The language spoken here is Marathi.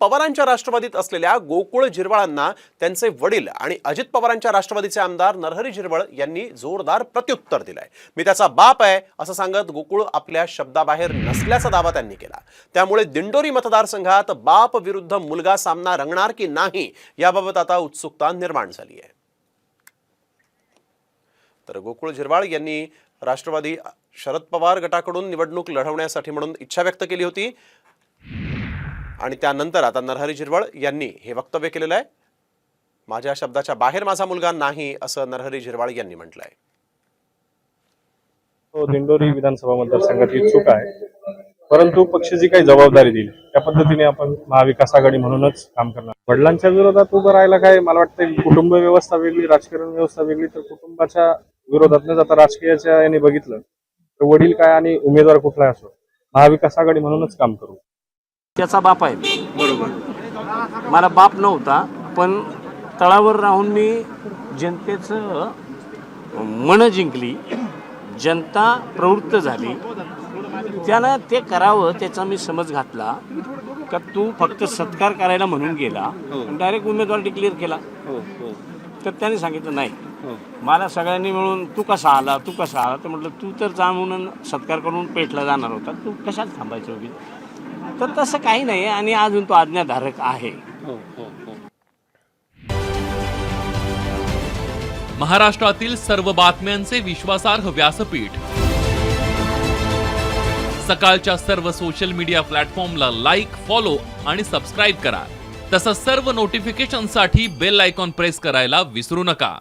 पवारांच्या राष्ट्रवादीत असलेल्या गोकुळ जिरवाळांना त्यांचे वडील आणि अजित पवारांच्या राष्ट्रवादीचे आमदार नरहरी झिरवळ यांनी जोरदार प्रत्युत्तर दिलंय. मी त्याचा बाप आहे असं सांगत गोकुळ आपल्या शब्दाबाहेर नसल्याचा दावा त्यांनी केला. त्यामुळे दिंडोरी मतदारसंघात बाप विरुद्ध मुलगा सामना रंगणार की नाही याबाबत आता उत्सुकता निर्माण झाली आहे. तर गोकुळ झिरवाळ यांनी राष्ट्रवादी शरद पवार गटाकडून निवडणूक लढवण्यासाठी म्हणून इच्छा व्यक्त केली होती. आणि त्यानंतर आता नरहरी झिरवळ यांनी हे वक्तव्य केलेलं आहे. माझ्या शब्दाच्या बाहेर माझा मुलगा नाही असं नरहरी झिरवाळ यांनी म्हटलंय. आहे दिंडोरी विधानसभा मतदारसंघाची चूक आहे. परंतु पक्ष जी काही जबाबदारी दिली त्या पद्धतीने आपण महाविकास आघाडी म्हणूनच काम करणार. वडिलांच्या विरोधात उभं राहायला काय? मला वाटतं कुटुंब व्यवस्था वेगळी राजकारण व्यवस्था वेगळी तर कुटुंबाच्या विरोधातच आता राजकीयाच्या याने बघितलं तर वडील काय आणि उमेदवार कुठला असो. महाविकास आघाडी म्हणूनच काम करू. त्याचा बाप आहे बरोबर. मला बाप नव्हता पण तळावर राहून मी जनतेचं मन जिंकली जनता प्रवृत्त झाली. त्यानं ते करावं त्याचा मी समज घातला. का तू फक्त सत्कार करायला म्हणून गेला डायरेक्ट उमेदवार डिक्लेअर केला. तर त्याने सांगितलं नाही. मला सगळ्यांनी मिळून तू कसा आला तू कसा आला? तर म्हटलं तू तर जा म्हणून सत्कार करून पेटला जाणार होता. तू कशात थांबायचं उभी तर तसं काही नाही आणि अजून तो आज्ञाधारक आहे. हो, हो, हो. महाराष्ट्रातील सर्व बातम्यांचे विश्वासार्ह व्यासपीठ. सकाळच्या सर्व सोशल मीडिया प्लॅटफॉर्मला लाईक फॉलो आणि सबस्क्राईब करा. तसंच सर्व नोटिफिकेशनसाठी बेल आयकॉन प्रेस करायला विसरू नका.